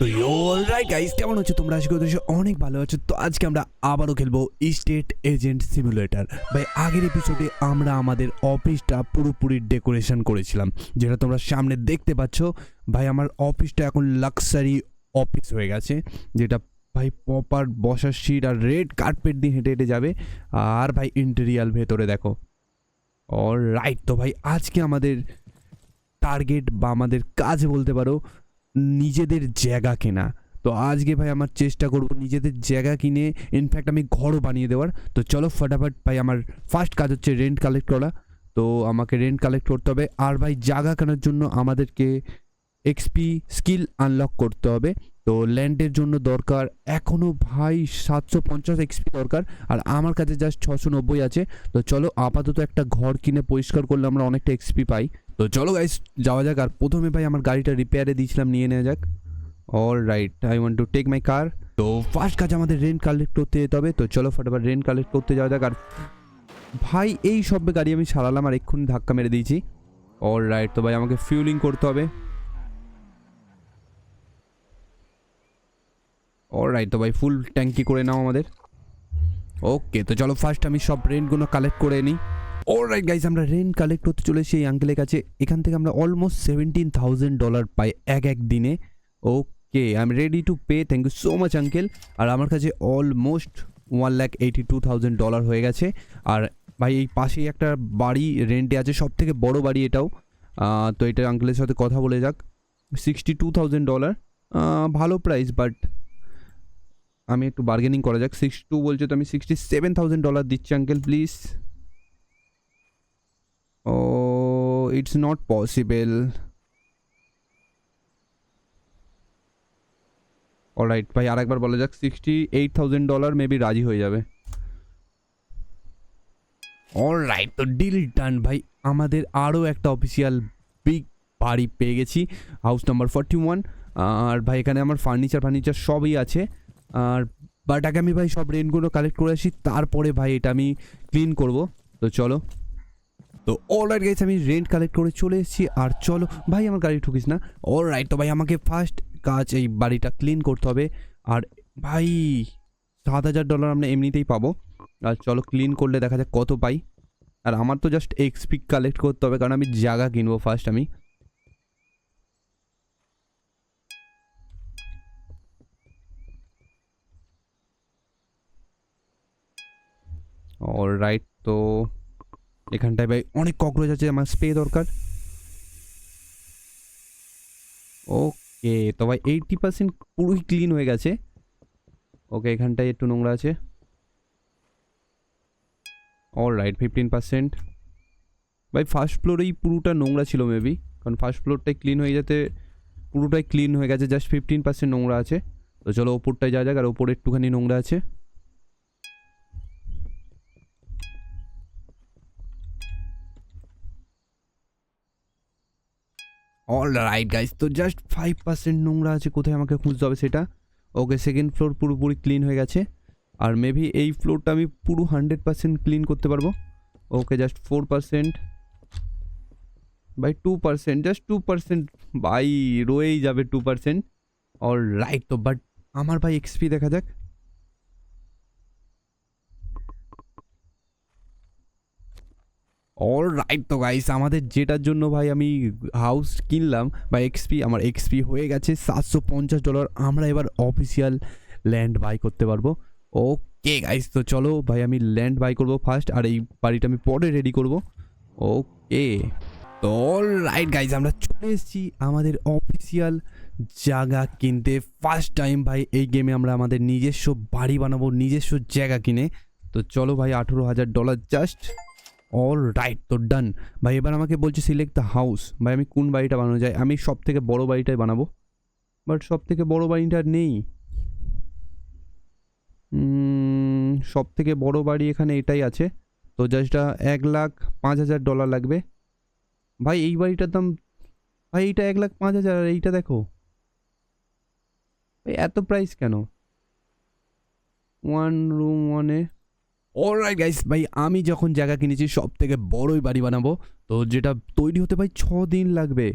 তো right guys কেমন হচ্ছে তোমরা? আজকে করি অনেক ভালো আছো। তো আজকে আমরা আবারও খেলব স্টেট এজেন্ট সিমুলেটর ভাই, আগের এপিসোডে আমরা আমাদের অফিসটা পুরোপুরি ডেকোরেশন করেছিলাম, যেটা তোমরা সামনে দেখতে পাচ্ছ। ভাই, আমার অফিসটা এখন লাক্সারি অফিস হয়ে গেছে, যেটা ভাই প্রপার বসার সিট আর রেড কার্পেট দিয়ে হেঁটে হেঁটে যাবে। আর ভাই ইন্টেরিয়াল ভেতরে দেখো। অল রাইট তো ভাই, আজকে আমাদের টার্গেট বা আমাদের কাজ বলতে পারো নিজেদের জায়গা কেনা। তো আজকে ভাই আমার চেষ্টা করব নিজেদের জায়গা কিনে ইনফ্যাক্ট আমি ঘরও বানিয়ে দেওয়ার। তো চলো ফটাফট ভাই আমার ফার্স্ট কাজ হচ্ছে রেন্ট কালেক্ট করা। তো আমাকে রেন্ট কালেক্ট করতে হবে। আর ভাই জায়গা কেনার জন্য আমাদেরকে এক্সপি স্কিল আনলক করতে হবে। তো ল্যান্ডের জন্য দরকার এখনও ভাই সাতশো পঞ্চাশ এক্সপি দরকার। আর আমার কাছে জাস্ট ছশো নব্বই আছে। তো চলো আপাতত একটা ঘর কিনে পরিষ্কার করলে আমরা অনেকটা এক্সপি পাই। তো চলো গাইস যাওয়া যাক। আর প্রথমে ভাই আমার গাড়িটা রিপেয়ারে দিয়েছিলাম, নিয়ে নেওয়া যাক। All right I want to take my car তো ফার্স্ট কাজ আমাদের রেন্ট কালেক্ট করতে যেতে হবে। তো চলো ফটাফট রেন্ট কালেক্ট করতে যাওয়া যাক। আর ভাই, এই সব গাড়ি আমি সারালাম আর এক্ষুনি ধাক্কা মেরে দিয়েছি। অল রাইট তো ভাই, আমাকে ফিউলিং করতে হবে। অল রাইট তো ভাই ফুল ট্যাঙ্কি করে নাও আমাদের। ওকে তো চলো ফার্স্ট আমি সব রেন্টগুলো কালেক্ট করে নিই অলরাইট গাইজ আমরা রেন্ট কালেক্ট করতে চলেছি এই আঙ্কেলের কাছে। এখান থেকে আমরা অলমোস্ট সেভেন্টিন থাউজেন্ড ডলার পাই এক এক দিনে। Okay I am ready to pay thank you so much uncle আর আমার কাছে almost one lakh eighty two thousand dollar হয়ে গেছে। আর ভাই, এই পাশেই একটা বাড়ি রেন্টে আছে সব থেকে বড় বাড়ি এটাও। তো এটা আঙ্কেলের সাথে কথা বলে যাক। সিক্সটি টু থাউজেন্ড ডলার ভালো প্রাইস বাট আমি একটু বার্গেনিং করা যাক। সিক্সটি টু বলছে তো আমি সিক্সটি সেভেন থাউজেন্ড ডলার দিচ্ছি uncle please oh it's not possible alright ভাই, আরেকবার বলা যাক sixty eight thousand dollar maybe রাজি হয়ে যাবে। অলরাইট তো ডিল ডান ভাই। আমাদের আরও একটা অফিসিয়াল বিগ বাড়ি পেয়ে গেছি হাউস নাম্বার ফর্টি ওয়ান আর ভাই, এখানে আমার ফার্নিচার ফার্নিচার সবই আছে। আর বাট আগে আমি ভাই সব রেন্টগুলো কালেক্ট করে আসি, তারপরে ভাই এটা আমি ক্লিন করব। তো চলো। তো অল রাইট গাইস আমি রেন্ট কালেক্ট করে চলে এসেছি। আর চলো, ভাই, আমার গাড়ি ঠুকিস না? অল রাইট তো ভাই, আমাকে ফার্স্ট কাজ এই বাড়িটা ক্লিন করতে হবে। আর ভাই, সাত হাজার ডলার আমরা এমনিতেই পাবো। আর চলো ক্লিন করলে দেখা যাক কত পাই। আর আমার তো জাস্ট এক্সপি কালেক্ট করতে হবে, কারণ আমি জায়গা কিনবো ফার্স্ট আমি। অল রাইট তো এখানটায় ভাই অনেক ককরোচ আছে, আমার স্প্রে দরকার। ওকে তো ভাই এইটটি পার্সেন্ট পুরোই ক্লিন হয়ে গেছে। ওকে এখানটায় একটু নোংরা আছে। অল রাইট ফিফটিন পার্সেন্ট ভাই ফার্স্ট ফ্লোরেই পুরোটা নোংরা ছিল মেবি কারণ ফার্স্ট ফ্লোরটাই ক্লিন হয়ে যেতে, পুরোটাই ক্লিন হয়ে গেছে জাস্ট ফিফটিন পার্সেন্ট নোংরা আছে। তো চলো ওপরটায় যা যাক, আর ওপরে একটুখানি নোংরা আছে। অল রাইট গাইস তো জাস্ট ফাইভ পার্সেন্ট নোংরা আছে, কোথায় আমাকে খুঁজতে হবে সেটা? ওকে সেকেন্ড ফ্লোর পুরোপুরি ক্লিন হয়ে গেছে। আর মেবি এই ফ্লোরটা আমি পুরো হান্ড্রেড পার্সেন্ট ক্লিন করতে পারব। Okay just four percent by two percent just two percent by রয়েই যাবে টু পার্সেন্ট অল রাইট তো বাট আমার ভাই এক্সপি দেখা যাক। অল রাইট তো গাইস আমাদের যেটার জন্য ভাই আমি হাউস কিনলাম, বা এক্সপি আমার এক্সপি হয়ে গেছে সাতশো পঞ্চাশ ডলার আমরা এবার অফিসিয়াল ল্যান্ড বাই করতে পারব। ওকে গাইস তো চলো ভাই, আমি ল্যান্ড বাই করব ফার্স্ট আর এই বাড়িটা আমি পরে রেডি করব। ওকে তো অল রাইট গাইস আমরা চলে এসেছি আমাদের অফিসিয়াল জায়গা কিনতে। ফার্স্ট টাইম ভাই, এই গেমে আমরা আমাদের নিজস্ব বাড়ি বানাবো, নিজস্ব জায়গা কিনে। তো চলো ভাই, আঠেরো হাজার ডলার জাস্ট অল রাইট তো ডান ভাই, এবার আমাকে বলছে সিলেক্ট দ্য হাউস ভাই, আমি কোন বাড়িটা বানানো যায় আমি সব থেকে বড় বাড়িটাই বানাবো। বাট সব থেকে বড় বাড়িটা নেই। সব থেকে বড় বাড়ি এখানে এটাই আছে। তো জাস্ট এক লাখ পাঁচ হাজার ডলার লাগবে। ভাই, এই বাড়িটার দাম, ভাই, এইটা এক লাখ পাঁচ হাজার, আর এইটা দেখো। এত প্রাইস কেন? ওয়ান রুম ওয়ানে অলরাইট গাইস ভাই, আমি যখন জায়গা কিনেছি সব থেকে বড়ই বাড়ি বানাবো। তো যেটা তৈরি হতে, ভাই ছ দিন লাগবে।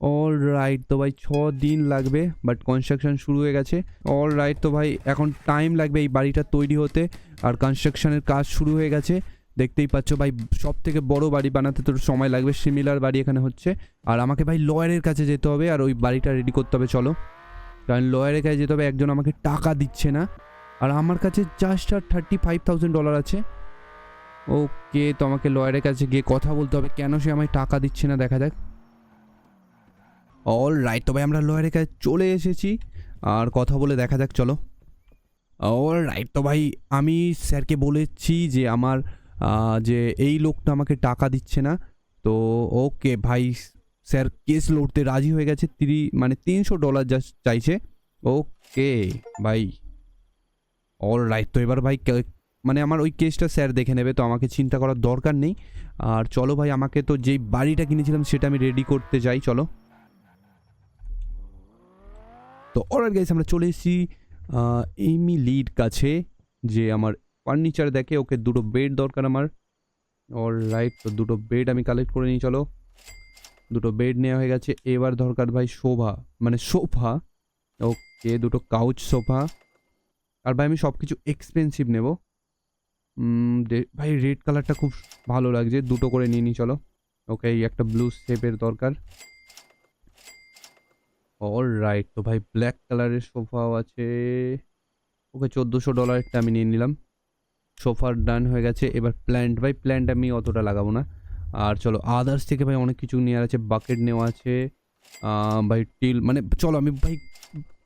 অল রাইট তো ভাই ছ দিন লাগবে বাট কনস্ট্রাকশন শুরু হয়ে গেছে। অল রাইট তো ভাই, এখন টাইম লাগবে এই বাড়িটা তৈরি হতে, আর কনস্ট্রাকশনের কাজ শুরু হয়ে গেছে। দেখতেই পাচ্ছ, ভাই সব থেকে বড় বাড়ি বানাতে তোর সময় লাগবে সিমিলার বাড়ি এখানে হচ্ছে। আর আমাকে, ভাই, লয়ারের কাছে যেতে হবে, আর ওই বাড়িটা রেডি করতে হবে, চলো। কারণ লয়ারের কাছে যেতে হবে, একজন আমাকে টাকা দিচ্ছে না। আর আমার কাছে জাস্ট আর থার্টি ফাইভ থাউজেন্ড ডলার আছে। ওকে তো আমাকে লয়ারের কাছে গিয়ে কথা বলতে হবে, কেন সে আমায় টাকা দিচ্ছে না, দেখা যাক। অল রাইট তো ভাই, আমরা লয়ারের কাছে চলে এসেছি, আর কথা বলে দেখা যাক, চলো। অল রাইট তো ভাই, আমি স্যারকে বলেছি যে আমার যে এই লোকটা আমাকে টাকা দিচ্ছে না, তো ওকে ভাই, স্যার কেস লড়তে রাজি হয়ে গেছে, তিরি মানে তিনশো ডলার জাস্ট চাইছে। ওকে ভাই। অল রাইট তো এবার ভাই মানে আমার ওই কেসটা স্যার দেখে নেবে, তো আমাকে চিন্তা করার দরকার নেই। আর চলো ভাই, আমাকে তো যেই বাড়িটা কিনেছিলাম, সেটা আমি রেডি করতে যাই, চলো। তো অর্ডার গাইস আমরা চলে এসেছি এমি লিড কাছে, যে আমার ফার্নিচার দেখে, ওকে দুটো বেড দরকার আমার। অল রাইট তো দুটো বেড আমি কালেক্ট করে নিই, চলো। দুটো বেড নেওয়া হয়ে গেছে, এবার দরকার ভাই শোভা মানে সোফা। ওকে দুটো কাউচ সোফা। আর ভাই আমি সব কিছু এক্সপেন্সিভ নেব ভাই রেড কালারটা খুব ভালো লাগছে। দুটো করে নিয়ে নিই চলো। ওকে এই একটা ব্লু শেপের দরকার। অল রাইট তো ভাই ব্ল্যাক কালারের সোফাও আছে। ওকে, চোদ্দোশো ডলারেরটা আমি নিয়ে নিলাম। সোফার ডান হয়ে গেছে। এবার প্ল্যান্ট ভাই প্ল্যান্ট আমি অতটা লাগাবো না। আর চলো আদার্স থেকে ভাই অনেক কিছু নেওয়ার আছে বাকেট নেওয়া আছে। ভাই টিল মানে চলো, আমি ভাই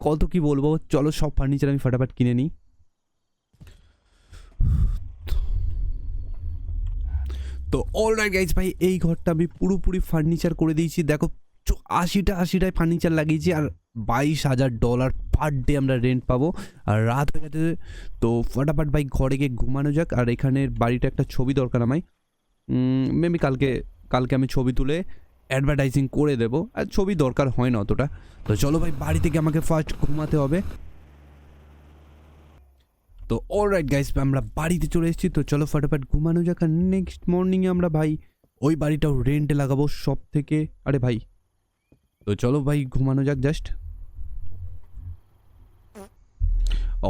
কত কি বলব? চলো সব ফার্নিচার আমি ফাটাফাট কিনে নিই। তো অল রাইট গাইজ ভাই, এই ঘরটা আমি পুরোপুরি ফার্নিচার করে দিয়েছি। দেখো আশিটা, আশিটায় ফার্নিচার লাগিয়েছি আর বাইশ হাজার ডলার পার ডে আমরা রেন্ট পাবো। আর রাত হয়ে গেছে, তো ফটাফট ভাই ঘরে গিয়ে ঘুমানো যাক। আর এখানের বাড়িটা একটা ছবি দরকার আমায়। মেবি কালকে কালকে আমি ছবি তুলে অ্যাডভার্টাইজিং করে দেবো। আর ছবি দরকার হয় না অতটা। তো চলো ভাই, বাড়ি থেকে আমাকে ফার্স্ট ঘুমাতে হবে। তো অল রাইট গাইস আমরা বাড়িতে চলে এসেছি। তো চলো ফটাফট ঘুমানো যাক। নেক্সট মর্নিংয়ে আমরা ভাই, ওই বাড়িটাও রেন্টে লাগাবো সব থেকে আরে ভাই, তো চলো ভাই, ঘুমানো যাক জাস্ট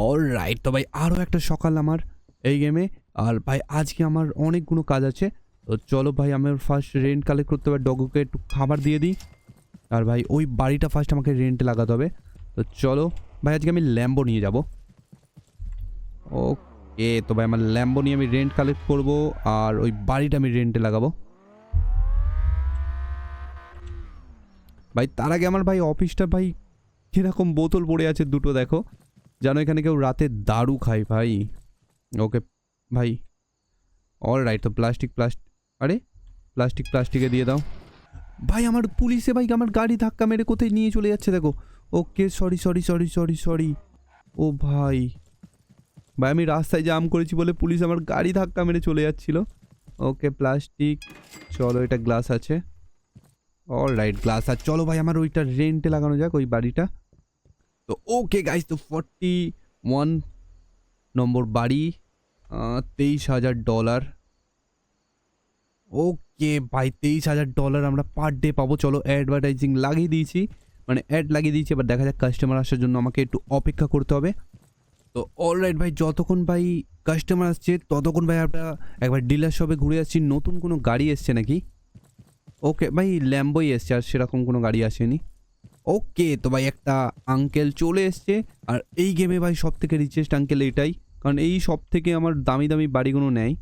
অল রাইট তো ভাই আরও একটা সকাল আমার এই গেমে আর ভাই, আজকে আমার অনেকগুলো কাজ আছে। তো চলো ভাই, আমার ফার্স্ট রেন্ট কালেক্ট করতে হবে, ডগুকে একটু খাবার দিয়ে দিই। আর ভাই, ওই বাড়িটা ফার্স্ট আমাকে রেন্টে লাগাতে হবে। তো চলো, ভাই, আজকে আমি ল্যাম্বো নিয়ে যাব। ওকে তো ভাই, আমার ল্যাম্বো নিয়ে আমি রেন্ট কালেক্ট করব, আর ওই বাড়িটা আমি রেন্টে লাগাবো। ভাই, তার আগে আমার ভাই, অফিসটা ভাই, কীরকম বোতল পড়ে আছে দুটো, দেখো। জানো এখানে কেউ রাতে দারু খায়, ভাই। ওকে ভাই অল রাইট তো প্লাস্টিক প্লাস্টিক আরে প্লাস্টিক প্লাস্টিকে দিয়ে দাও। ভাই, আমার পুলিশে ভাই, আমার গাড়ি ধাক্কা মেরে কোথায় নিয়ে চলে যাচ্ছে দেখো। Okay sorry sorry sorry sorry sorry ও ভাই। ভাই, আমি রাস্তায় জাম করেছি বলে পুলিশ আমার গাড়ি ধাক্কা মেরে চলে যাচ্ছিল। ওকে প্লাস্টিক চলো, এটা গ্লাস আছে। অল রাইট গ্লাস আর চলো ভাই, আমার ওইটা রেন্টে লাগানো যাক, ওই বাড়িটা। তো ওকে গাইস তো ফর্টি ওয়ান নম্বর বাড়ি তেইশ হাজার ডলার ওকে ভাই, তেইশ হাজার ডলার আমরা পার ডে পাবো। চলো অ্যাডভার্টাইজিং লাগিয়ে দিয়েছি। মানে অ্যাড লাগিয়ে দিয়েছি, এবার দেখা যাক কাস্টমার আসার জন্য আমাকে একটু অপেক্ষা করতে হবে। তো অলরাইট ভাই, যতক্ষণ ভাই কাস্টমার আসছে, ততক্ষণ ভাই আমরা একবার ডিলার শপে ঘুরে আসছি। নতুন কোনো গাড়ি এসছে নাকি? ওকে ভাই ল্যাম্বোই এসছে, আর সেরকম কোনো গাড়ি আসেনি। ওকে তো ভাই, একটা আঙ্কেল চলে এসছে। আর এই গেমে ভাই সব থেকে রিচেস্ট আঙ্কেল এটাই। কারণ এই সব থেকে আমার দামি দামি বাড়িগুলো নেয়।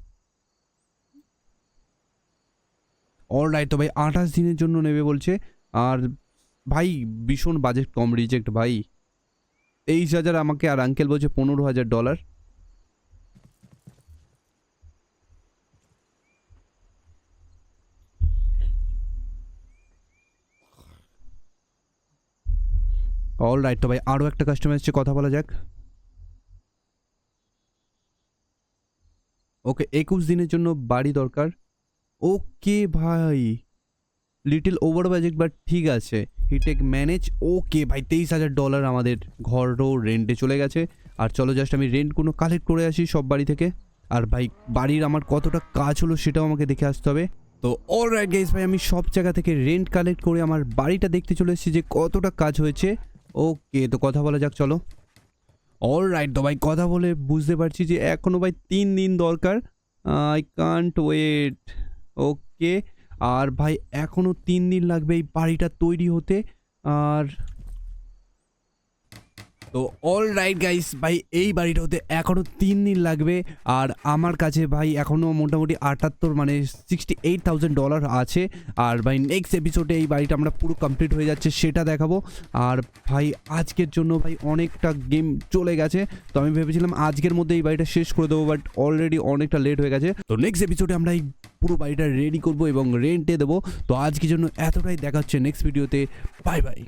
অলরাইট তো ভাই আঠাশ দিনের জন্য নেবে বলছে। আর ভাই ভীষণ বাজেট কম রিজেক্ট ভাই। তেইশ হাজার আমাকে আর আঙ্কেল বলছে পনেরো হাজার ডলার অল রাইট তো ভাই আরও একটা কাস্টমার এসছে, কথা বলা যাক। ওকে একুশ দিনের জন্য বাড়ি দরকার। ওকে ভাই লিটিল ওভার বাজেট বাট ঠিক আছে। হিটেক ম্যানেজ ওকে ভাই তেইশ হাজার ডলার আমাদের ঘরও রেন্টে চলে গেছে। আর চলো জাস্ট আমি রেন্ট কোনো কালেক্ট করে আসি সব বাড়ি থেকে। আর ভাই, বাড়ির আমার কতটা কাজ হলো সেটাও আমাকে দেখে আসতে হবে। তো অল রাইট গাইস ভাই, আমি সব জায়গা থেকে রেন্ট কালেক্ট করে আমার বাড়িটা দেখতে চলে এসেছি যে কতটা কাজ হয়েছে। ওকে তো কথা বলা যাক, চলো। অল রাইট তো ভাই, কথা বলে বুঝতে পারছি যে এখনও ভাই তিন দিন দরকার। I can't wait okay. আর ভাই এখনও তিন দিন লাগবে এই বাড়িটা তৈরি হতে। আর তো অল রাইট গাইস ভাই, এই বাড়িটা হতে এখনও তিন দিন লাগবে। আর আমার কাছে, ভাই এখনও মোটামুটি আটাত্তর মানে সিক্সটি এইট থাউজেন্ড ডলার আছে। আর ভাই নেক্সট এপিসোডে এই বাড়িটা আমরা পুরো কমপ্লিট হয়ে যাচ্ছে, সেটা দেখাবো। আর ভাই, আজকের জন্য ভাই, অনেকটা গেম চলে গেছে। তো আমি ভেবেছিলাম আজকের মধ্যে এই বাড়িটা শেষ করে দেবো বাট অলরেডি অনেকটা লেট হয়ে গেছে। তো নেক্সট এপিসোডে আমরা এই পুরো বাড়িটা রেডি করব এবং রেন্টে দেবো। তো আজকের জন্য এতটাই, দেখা হচ্ছে নেক্সট ভিডিওতে বাই বাই